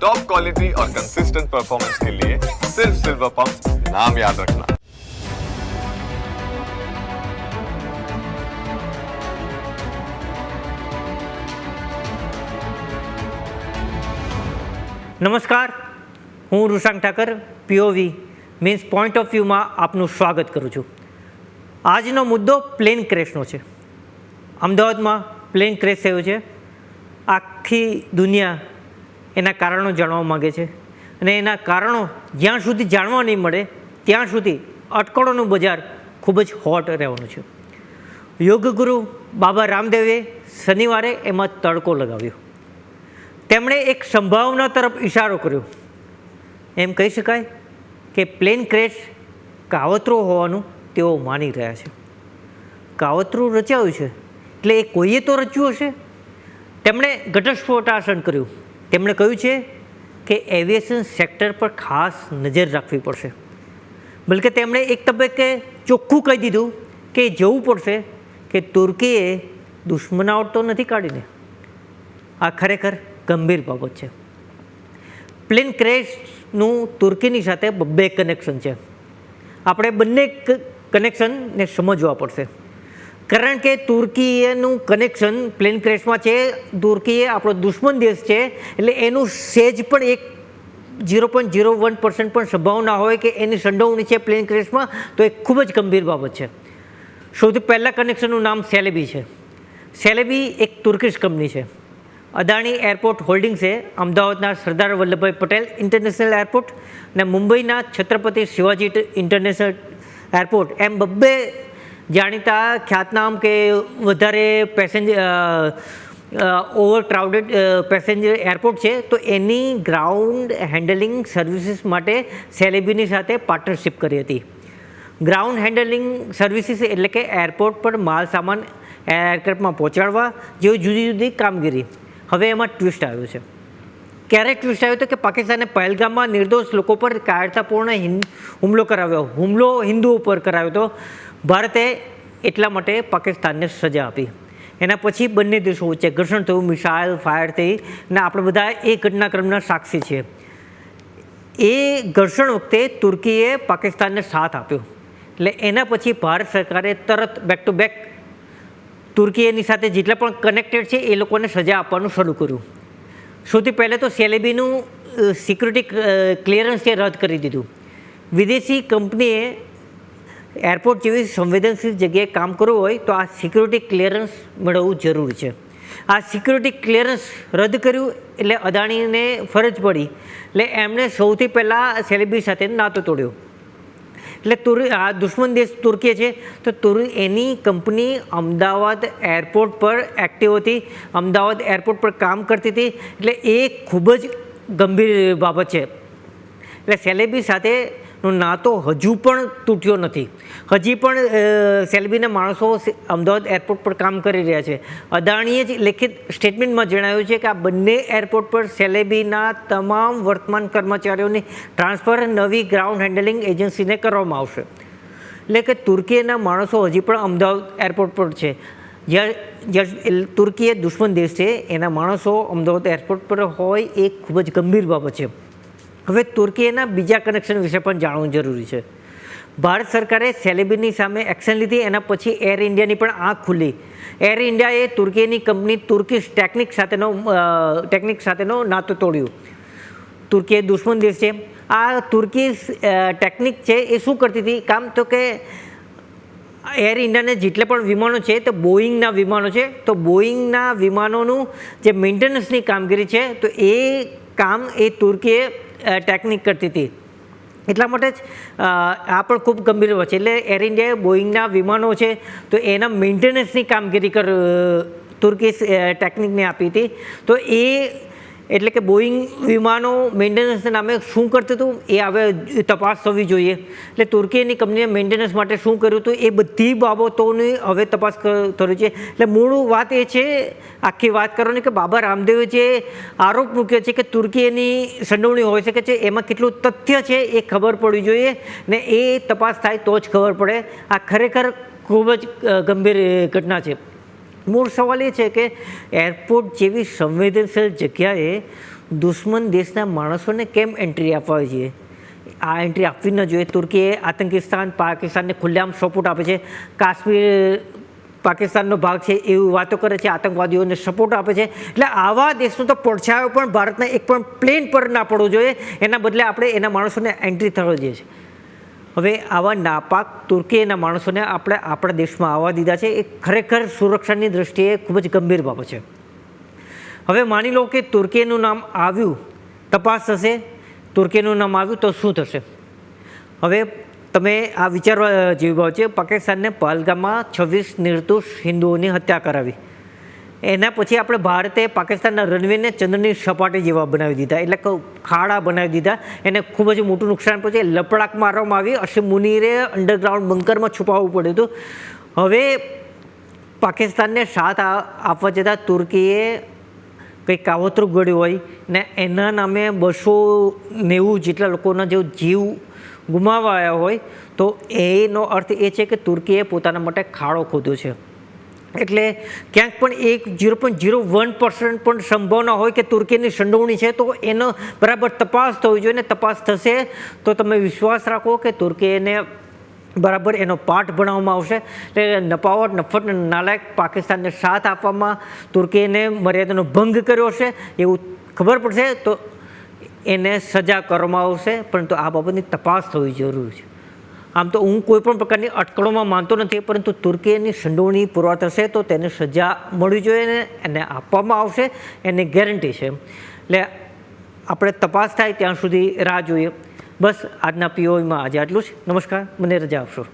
Top quality और consistent performance के लिए सिर्फ सिल्वर पंप नाम याद रखना નમસ્કાર હું Rishank Thakar POV means point of વ્યૂમાં આપનું સ્વાગત કરું છું આજનો મુદ્દો પ્લેન ક્રેશનો છે અમદાવાદમાં પ્લેન ક્રેશ થયો છે આખી દુનિયા એના કારણો જાણવા માગે છે. અને એના કારણો જ્યાં સુધી જાણવા નહીં મળે, ત્યાં સુધી અટકળોનું બજાર ખૂબ જ હોટ રહેવાનું છે. યોગ ગુરુ બાબા રામદેવે શનિવારે એમાં તડકો લગાવ્યો. તેમણે એક સંભાવના તરફ ઇશારો કર્યો. એમ કહી શકાય કે પ્લેન ક્રેશ કાવતરો હોવાનું તેઓ માની રહ્યા છે. કાવતરું રચાયું છે, એટલે એ કોઈએ તો રચ્યું હશે? તેમણે ઘટસ્ફોટાસન કર્યું. તેમણે કહ્યું છે કે એવિએશન સેક્ટર પર ખાસ નજર રાખવી પડશે. બલકે તેમણે એક તબક્કે ચોખ્ખું કહી દીધું કે જવું પડશે કે તુર્કીએ દુશ્મનાવટ તો નથી કાઢીને. આ ખરેખર ગંભીર બાબત છે. પ્લેન ક્રેશનું તુર્કીની સાથે બબ્બે કનેક્શન છે. આપણે બંને કનેક્શનને સમજવા પડશે. કારણ કે તુર્કીનું કનેક્શન પ્લેન ક્રેશમાં છે તુર્કી એ આપણો દુશ્મન દેશ છે, એટલે એનું સેજ પણ એક zero point zero one percent પણ સંભાવના હોય કે એની સંડોવણી છે પ્લેન ક્રેશમાં તો એ ખૂબ જ ગંભીર બાબત છે. સૌથી પહેલાં કનેક્શનનું નામ સેલેબી છે. સેલેબી એક તુર્કીશ કંપની છે. અદાણી એરપોર્ટ હોલ્ડિંગ્સે અમદાવાદના સરદાર વલ્લભભાઈ પટેલ ઇન્ટરનેશનલ એરપોર્ટ અને મુંબઈના છત્રપતિ શિવાજી ઇન્ટરનેશનલ એરપોર્ટ, એમ બબ્બે જાણીતા ખ્યાતનામ કે વધારે passenger over crowded passenger airport છે, તો એની ગ્રાઉન્ડ હેન્ડલિંગ સર્વિસીસ માટે સેલેબીની સાથે પાર્ટનરશિપ કરી હતી. ગ્રાઉન્ડ હેન્ડલિંગ સર્વિસીસ એટલે કે એરપોર્ટ પર માલ સામાન એરક્રાફ્ટમાં પહોંચાડવા જેવી જુદી જુદી કામગીરી. હવે એમાં ટ્વિસ્ટ આવ્યું છે. ક્યારે ટ્વિસ્ટ આવ્યો તો કે પાકિસ્તાને પહેલગામમાં નિર્દોષ લોકો પર કાયરતાપૂર્ણ હુમલો કરાવ્યો. હુમલો હિન્દુઓ પર કરાવ્યો તો ભારતે એટલા માટે પાકિસ્તાનને સજા આપી. એના પછી બંને દેશો વચ્ચે ઘર્ષણ થયું, મિસાઇલ ફાયર થઈ અને આપણે બધા એ ઘટનાક્રમના સાક્ષી છીએ. એ ઘર્ષણ વખતે તુર્કીએ પાકિસ્તાનને સાથ આપ્યો. એટલે એના પછી ભારત સરકારે તરત બેક ટુ બેક તુર્કી એની સાથે જેટલા પણ કનેક્ટેડ છે, એ લોકોને સજા આપવાનું શરૂ કર્યું. સૌથી પહેલાં તો સેલેબીનું સિક્યુરિટી ક્લિયરન્સ છે, રદ કરી દીધું. વિદેશી કંપનીએ એરપોર્ટ જેવી સંવેદનશીલ જગ્યાએ કામ કરવું હોય તો આ સિક્યુરિટી ક્લિયરન્સ મેળવવું જરૂરી છે. આ સિક્યુરિટી ક્લિયરન્સ રદ કર્યું એટલે અદાણીને ફરજ પડી. એટલે એમણે સૌથી પહેલાં સેલેબી સાથે નાતો તોડ્યો. એટલે તુર આ દુશ્મન દેશ તુર્કી છે, તો તુર એની કંપની અમદાવાદ એરપોર્ટ પર એક્ટિવ હતી. અમદાવાદ એરપોર્ટ પર કામ કરતી હતી. એટલે એ ખૂબ જ ગંભીર બાબત છે. એટલે સેલેબી સાથે નો નાતો હજુ પણ તૂટ્યો નથી. હજી પણ સેલેબીના માણસો અમદાવાદ એરપોર્ટ પર કામ કરી રહ્યા છે. અદાણીએ જ લેખિત સ્ટેટમેન્ટમાં જણાવ્યું છે કે આ બંને એરપોર્ટ પર સેલેબીના તમામ વર્તમાન કર્મચારીઓની ટ્રાન્સફર નવી ગ્રાઉન્ડ હેન્ડલિંગ એજન્સીને કરવામાં આવશે. એટલે કે તુર્કીના માણસો હજી પણ અમદાવાદ એરપોર્ટ પર છે. જ્યાં તુર્કી એ દુશ્મન દેશ છે. એના માણસો અમદાવાદ એરપોર્ટ પર હોય એ ખૂબ જ ગંભીર બાબત છે. હવે તુર્કીના બીજા કનેક્શન વિશે પણ જાણવું જરૂરી છે. ભારત સરકારે સેલેબીની સામે એક્શન લીધી, એના પછી એર ઇન્ડિયાની પણ આંખ ખુલ્લી. એર ઇન્ડિયાએ તુર્કીની કંપની તુર્કીશ ટેકનિક સાથેનો ટેકનિક સાથેનો નાતો તોડ્યું. તુર્કી એ દુશ્મન દેશ છે. આ તુર્કી ટેકનિક છે એ શું કરતી હતી? કામ તો કે એર ઇન્ડિયાને જેટલા પણ વિમાનો છે, તો બોઈંગના વિમાનો છે. તો બોઈંગના વિમાનોનું જે મેન્ટેનન્સની કામગીરી છે, તો એ કામ એ તુર્કીએ ટેકનિક કરતી હતી. એટલા માટે જ આ પણ ખૂબ ગંભીર હોય છે. એટલે એર ઇન્ડિયાએ બોઈંગના વિમાનો છે, તો એના મેન્ટેનન્સની કામગીરી કર તુર્કી ટેકનિકને આપી હતી. તો એ એટલે કે બોઈંગ વિમાનો મેન્ટેનન્સના નામે શું કરતું હતું? એ હવે તપાસ થવી જોઈએ. એટલે તુર્કીની કંપનીએ મેન્ટેનન્સ માટે શું કર્યું હતું? એ બધી બાબતોની હવે તપાસ થવી છે. એટલે મૂળ વાત એ છે, આખી વાત કરવાની કે બાબા રામદેવે જે આરોપ મૂક્યો છે કે તુર્કી એની સંડોવણી હોઈ શકે છે, એમાં કેટલું તથ્ય છે એ ખબર પડવી જોઈએ ને એ તપાસ થાય તો જ ખબર પડે. આ ખરેખર ખૂબ જ ગંભીર ઘટના છે. મૂળ સવાલ એ છે કે એરપોર્ટ જેવી સંવેદનશીલ જગ્યાએ દુશ્મન દેશના માણસોને કેમ એન્ટ્રી આપવા જોઈએ? આ એન્ટ્રી આપવી ન જોઈએ. તુર્કીએ આતંકિસ્તાન પાકિસ્તાનને ખુલ્લેઆમ સપોર્ટ આપે છે. કાશ્મીર પાકિસ્તાનનો ભાગ છે એવી વાતો કરે છે. આતંકવાદીઓને સપોર્ટ આપે છે. એટલે આવા દેશનો તો પડછાયો પણ ભારતના એક પણ પ્લેન પર ના પડવો જોઈએ. એના બદલે આપણે એના માણસોને એન્ટ્રી થવા જોઈએ. છે હવે આવા નાપાક તુર્કીના માણસોને આપણે આપણા દેશમાં આવવા દીધા છે, એ ખરેખર સુરક્ષાની દૃષ્ટિએ ખૂબ જ ગંભીર બાબત છે. હવે માની લો કે તુર્કીનું નામ આવ્યું, તપાસ થશે, તુર્કીનું નામ આવ્યું તો શું થશે? હવે તમે આ વિચારવા જેવી બાબત છે, પાકિસ્તાનને પહલગામમાં છવ્વીસ નિર્દોષ હિન્દુઓની હત્યા કરાવી. એના પછી આપણે ભારતે પાકિસ્તાનના રનવેને ચંદ્રની સપાટી જેવા બનાવી દીધા. એટલે ખાડા બનાવી દીધા. એને ખૂબ જ મોટું નુકસાન પહોંચે લપડાક મારવામાં આવી. અશી મુનીરે અંડરગ્રાઉન્ડ બંકરમાં છુપાવવું પડ્યું હતું. હવે પાકિસ્તાનને સાથ આપવા જતાં તુર્કીએ કંઈક કાવતરું ઘડ્યું હોય ને એના નામે બસો નેવું જેટલા લોકોના જો જીવ ગુમાવાયા હોય, તો એનો અર્થ એ છે કે તુર્કીએ પોતાના માટે ખાડો ખોદ્યો છે. એટલે ક્યાંક પણ એક zero point zero one percent પણ સંભાવના હોય કે તુર્કીની સંડોવણી છે, તો એનો બરાબર તપાસ થવી જોઈએ ને તપાસ થશે, તો તમે વિશ્વાસ રાખો કે તુર્કીને બરાબર એનો પાઠ ભણાવવામાં આવશે. એટલે નપાવટ નફટ નાલાયક પાકિસ્તાનને સાથ આપવામાં તુર્કીને મર્યાદાનો ભંગ કર્યો છે, એવું ખબર પડશે, તો એને સજા કરવામાં આવશે, પરંતુ આ બાબતની તપાસ થવી જરૂરી છે. આમ તો હું કોઈ પણ પ્રકારની અટકળોમાં માનતો નથી, પરંતુ તુર્કીની સંડોવણી પૂરવા થશે તો તેને સજા મળવી જોઈએ ને એને આપવામાં આવશે, એની ગેરંટી છે. એટલે આપણે તપાસ થાય ત્યાં સુધી રાહ જોઈએ. બસ આજના પીઓમાં આજે આટલું જ. નમસ્કાર, મને રજા આપશો.